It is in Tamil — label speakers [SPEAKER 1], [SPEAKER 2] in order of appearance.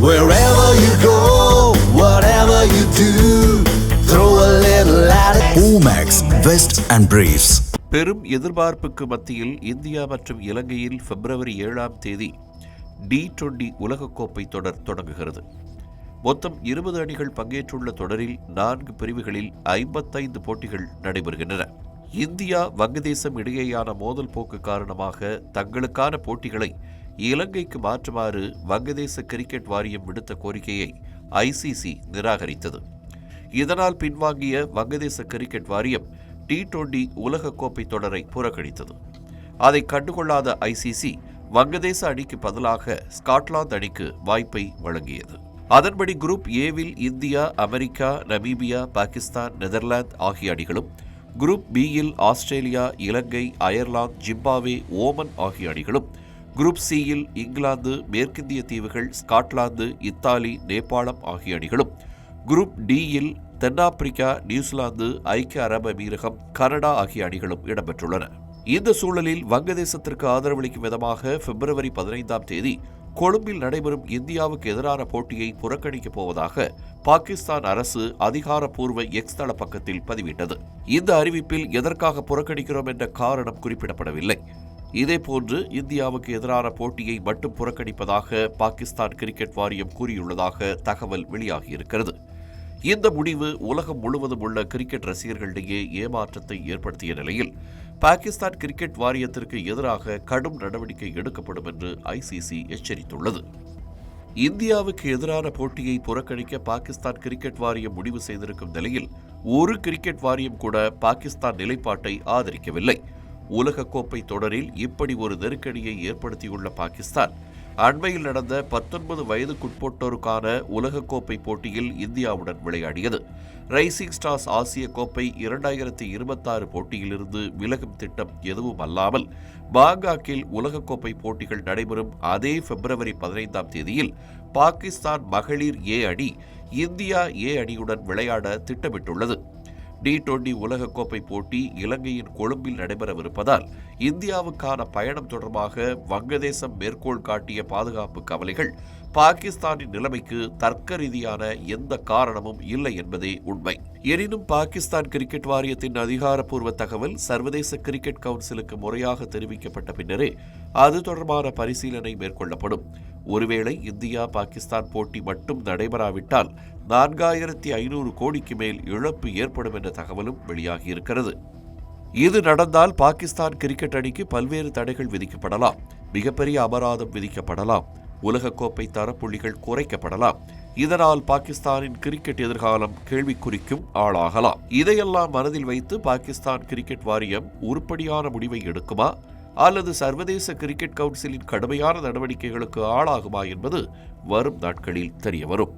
[SPEAKER 1] Wherever you go, whatever you do, throw a little at it.
[SPEAKER 2] Omax, Vest and Briefs.
[SPEAKER 3] பெரும் எதிர்பார்ப்புக்கு மத்தியில் இந்தியா மற்றும் இலங்கையில் பிப்ரவரி ஏழாம் தேதி டி டுவெண்டி உலகக்கோப்பை தொடர் தொடங்குகிறது மொத்தம் இருபது அணிகள் பங்கேற்றுள்ள தொடரில் நான்கு பிரிவுகளில் ஐம்பத்தைந்து போட்டிகள் நடைபெறுகின்றன இந்தியா வங்கதேசம் இடையேயான மோதல் போக்கு காரணமாக தங்களுக்கான போட்டிகளை இலங்கைக்கு மாற்றுமாறு வங்கதேச கிரிக்கெட் வாரியம் விடுத்த கோரிக்கையை ஐசிசி நிராகரித்தது. இதனால் பின்வாங்கிய வங்கதேச கிரிக்கெட் வாரியம் டி டுவெண்டி உலகக்கோப்பை தொடரை புறக்கணித்தது. அதை கண்டுகொள்ளாத ஐசிசி வங்கதேச அணிக்கு பதிலாக ஸ்காட்லாந்து அணிக்கு வாய்ப்பை வழங்கியது. அதன்படி group ஏவில் India America Namibia Pakistan Netherlands ஆகிய அணிகளும் குரூப் பியில் Australia Ilangai Ireland Zimbabwe Oman ஆகிய அணிகளும் குரூப் சியில் இங்கிலாந்து மேற்கிந்திய தீவுகள் ஸ்காட்லாந்து இத்தாலி நேபாளம் ஆகிய அணிகளும். குரூப் டியில் தென்னாப்பிரிக்கா நியூசிலாந்து ஐக்கிய அரபு அமீரகம் கனடா ஆகிய அணிகளும் இடம்பெற்றுள்ளன. இந்த சூழலில் வங்கதேசத்திற்கு ஆதரவளிக்கும் விதமாக பிப்ரவரி பதினைந்தாம் தேதி கொழும்பில் நடைபெறும் இந்தியாவுக்கு எதிரான போட்டியை புறக்கணிக்கப் போவதாக பாகிஸ்தான் அரசு அதிகாரப்பூர்வ எக்ஸ் தள பக்கத்தில் பதிவிட்டது. இந்த அறிவிப்பில் எதற்காக புறக்கணிக்கிறோம் என்ற காரணம் குறிப்பிடப்படவில்லை. இதேபோன்று இந்தியாவுக்கு எதிரான போட்டியை மட்டும் புறக்கணிப்பதாக பாகிஸ்தான் கிரிக்கெட் வாரியம் கூறியுள்ளதாக தகவல் வெளியாகியிருக்கிறது. இந்த முடிவு உலகம் முழுவதும் உள்ள கிரிக்கெட் ரசிகர்களிடையே ஏமாற்றத்தை ஏற்படுத்திய நிலையில் பாகிஸ்தான் கிரிக்கெட் வாரியத்திற்கு எதிராக கடும் நடவடிக்கை எடுக்கப்படும் என்று ஐசிசி எச்சரித்துள்ளது. இந்தியாவுக்கு எதிரான போட்டியை புறக்கணிக்க பாகிஸ்தான் கிரிக்கெட் வாரியம் முடிவு செய்திருக்கும் நிலையில் ஒரு கிரிக்கெட் வாரியம் கூட பாகிஸ்தான் நிலைப்பாட்டை ஆதரிக்கவில்லை. உலகக்கோப்பை தொடரில் இப்படி ஒரு நெருக்கடியை ஏற்படுத்தியுள்ள பாகிஸ்தான். அண்மையில் நடந்த பத்தொன்பது வயதுக்குட்பட்டோருக்கான உலகக்கோப்பை போட்டியில் இந்தியாவுடன் விளையாடியது. ரைசிங் ஸ்டார்ஸ் ஆசிய கோப்பை இரண்டாயிரத்தி இருபத்தாறு போட்டியிலிருந்து விலகும் திட்டம் எதுவும் அல்லாமல் பாங்காக்கில் உலகக்கோப்பை போட்டிகள் நடைபெறும் அதே பிப்ரவரி பதினைந்தாம் தேதியில் பாகிஸ்தான் மகளிர் ஏ அணி இந்தியா ஏ அணியுடன் விளையாட திட்டமிட்டுள்ளது. டி டுவெண்டி உலகக்கோப்பை போட்டி இலங்கையின் கொழும்பில் நடைபெறவிருப்பதால் இந்தியாவுக்கான பயணம் தொடர்பாக வங்கதேசம் மேற்கோள் காட்டிய பாதுகாப்பு கவலைகள் பாகிஸ்தானின் நிலைமைக்கு தர்க்க ரீதியான எந்த காரணமும் இல்லை என்பதே உண்மை. எனினும் பாகிஸ்தான் கிரிக்கெட் வாரியத்தின் அதிகாரப்பூர்வ தகவல் சர்வதேச கிரிக்கெட் கவுன்சிலுக்கு முறையாக தெரிவிக்கப்பட்ட பின்னரே அது தொடர்பான பரிசீலனை மேற்கொள்ளப்படும். ஒருவேளை இந்தியா பாகிஸ்தான் போட்டி மட்டும் நடைபெறாவிட்டால் நான்காயிரத்தி ஐநூறு கோடிக்கு மேல் இழப்பு ஏற்படும் என்ற தகவலும் வெளியாகியிருக்கிறது. இது நடந்தால் பாகிஸ்தான் கிரிக்கெட் அணிக்கு பல்வேறு தடைகள் விதிக்கப்படலாம். மிகப்பெரிய அபராதம் விதிக்கப்படலாம். உலகக்கோப்பை தரப்புள்ளிகள் குறைக்கப்படலாம். இதனால் பாகிஸ்தானின் கிரிக்கெட் எதிர்காலம் கேள்விக்குறிக்கும் ஆளாகலாம். இதையெல்லாம் மனதில் வைத்து பாகிஸ்தான் கிரிக்கெட் வாரியம் உருப்படியான முடிவை எடுக்குமா? அல்லது சர்வதேச கிரிக்கெட் கவுன்சிலின் கடுமையான நடவடிக்கைகளுக்கு ஆளாகுமா என்பது வரும் நாட்களில் தெரியவரும்